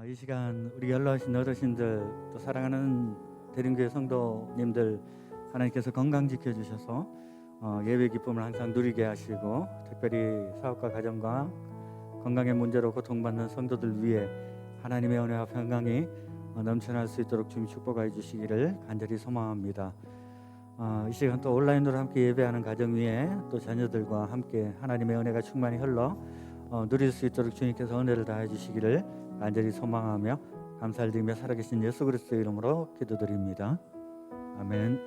어, 이 시간 우리 연로하신 어르신들 또 사랑하는 대림교회 성도님들 하나님께서 건강 지켜주셔서 어, 예배 기쁨을 항상 누리게 하시고 특별히 사업과 가정과 건강의 문제로 고통받는 성도들 위해 하나님의 은혜와 평강이 어, 넘쳐날 수 있도록 주님 축복하여 주시기를 간절히 소망합니다. 어, 이 시간 또 온라인으로 함께 예배하는 가정 위에 또 자녀들과 함께 하나님의 은혜가 충만히 흘러 어, 누릴 수 있도록 주님께서 은혜를 다해 주시기를 간절히 소망하며 감사를 드리며 살아계신 예수 그리스도의 이름으로 기도드립니다. 아멘.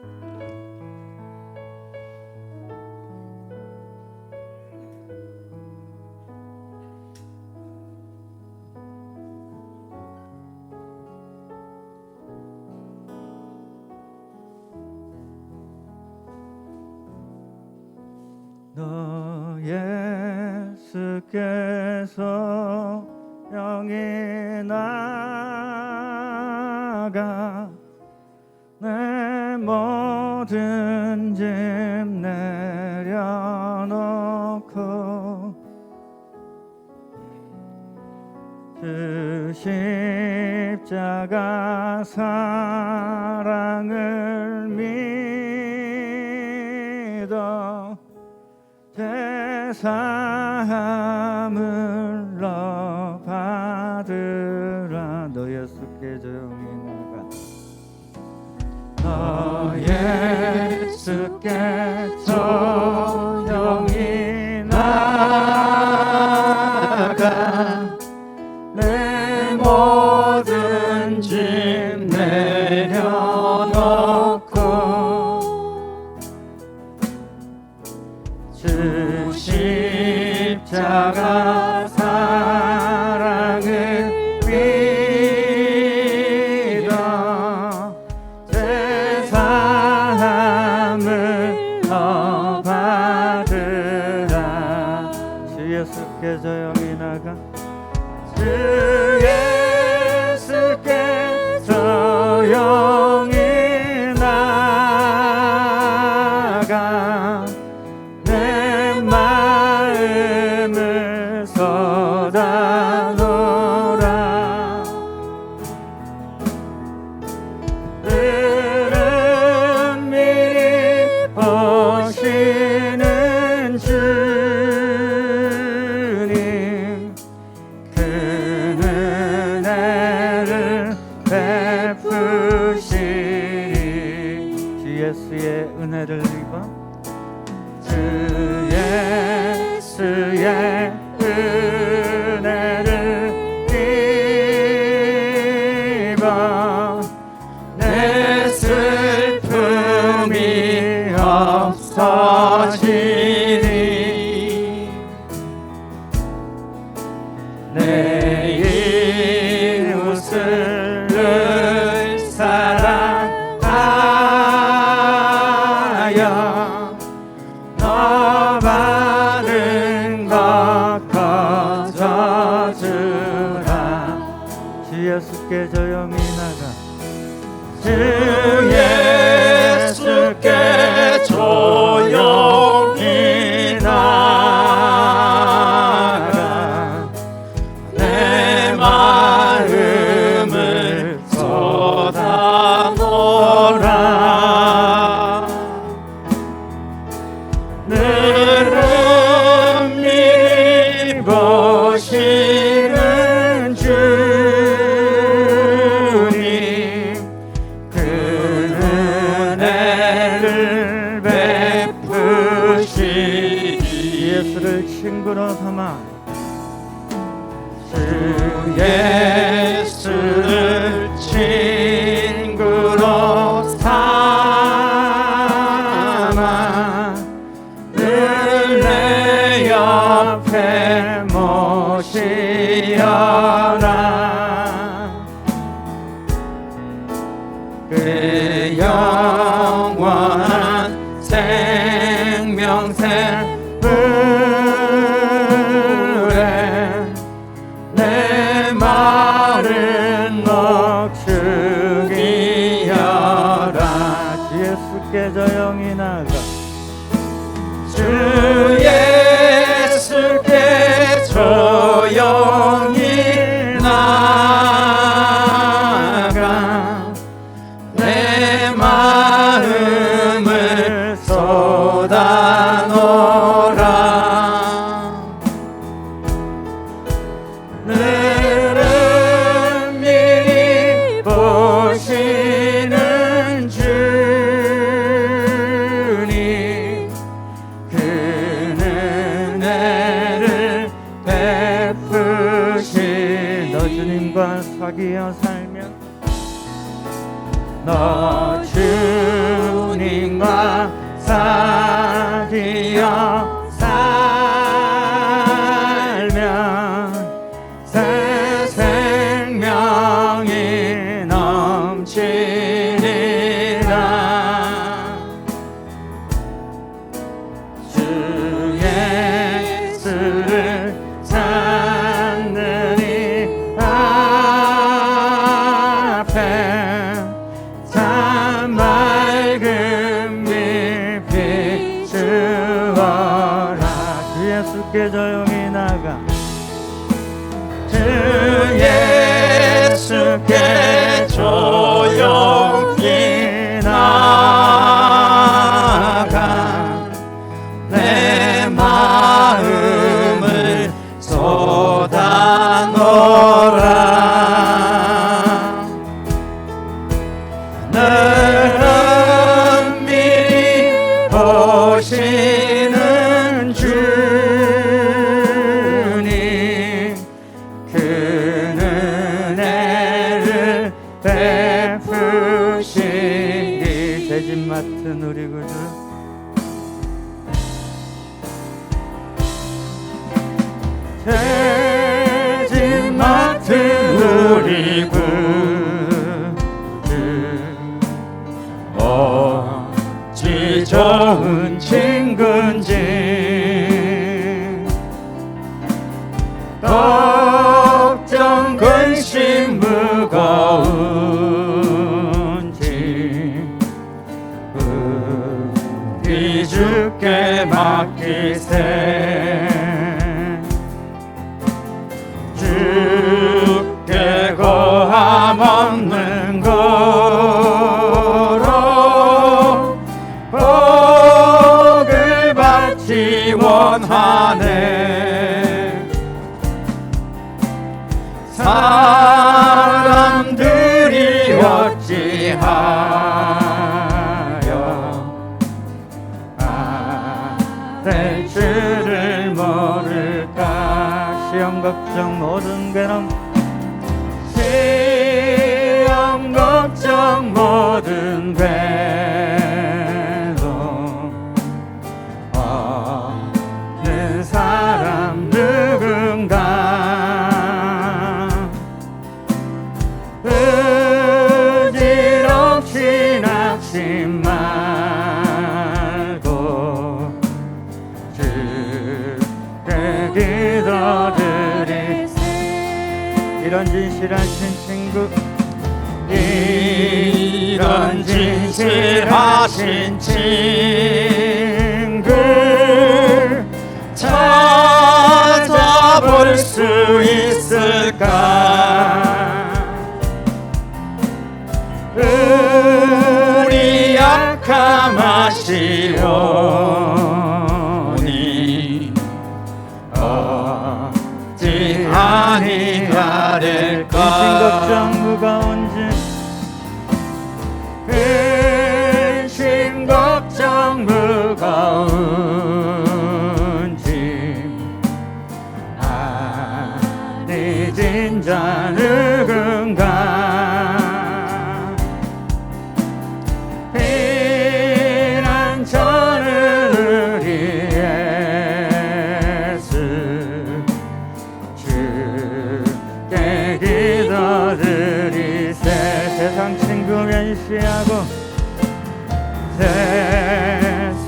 너 예수께서 영이 나가 내 모든 짐 내려놓고 주 십자가 사랑을 믿어 제사 예수께 베푸시리. 주 예수의 은혜를 입어. 주 예수의 은혜를 입어. 내 슬픔이 없어지리 내 예수를 친구로 삼아 늘 내 옆에 모시 함께 조용히 나가 주 예수께 조용히 나가 내 마음을 쏟아놓라. 내 주님과 사귀어 예수께 조용히 나가. 주 예수께 조 베푸시니 죄짐 맡은 우리 구주 죄짐 맡은 우리 구주 어찌 좋은 친구인지. 걱정 근심 무거 주께 고함 없는 거로 복을 받지 원하네 괴로움 시험 걱정 모든 괴 이런 진실하신 친구 이런 진실하신 친구 찾아볼 수 있을까? 우리 약함 아시오 걱정 무거운지 근심 걱정 무거운지 아니 진자 누군가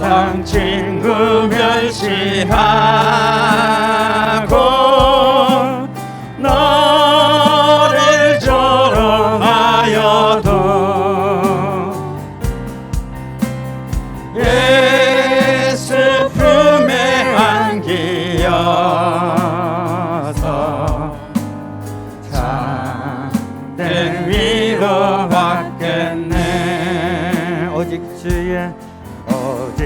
상 친구 멸시하고 너를 조롱하여도 예수 품에 안기어서 참된 위로 받겠네. 오직 주의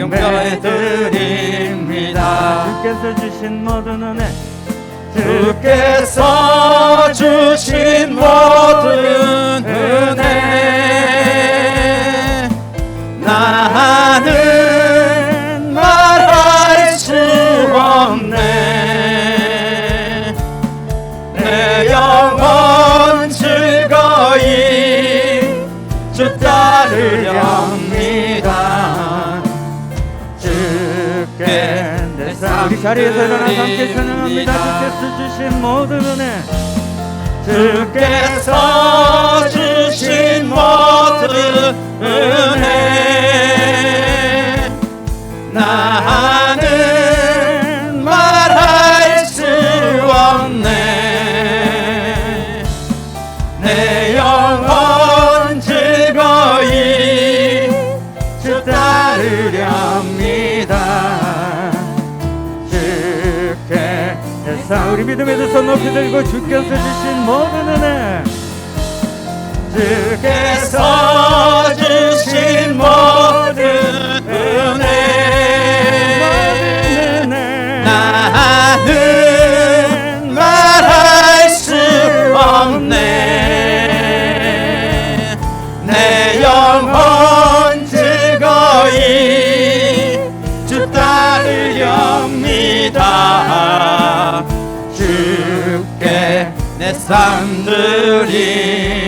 경배해 드립니다. 주께서 주신 모든 은혜 주께서 우리 자리에서 일어나서 함께 찬양합니다. 주께서 주신 모든 은혜. 주께서 주신 모든 은혜. 나 자 우리 믿음의 두손 높이 들고 주께서 주신 모든 은혜 주께서 주신 모든 은혜. 모든 은혜 나 드립니다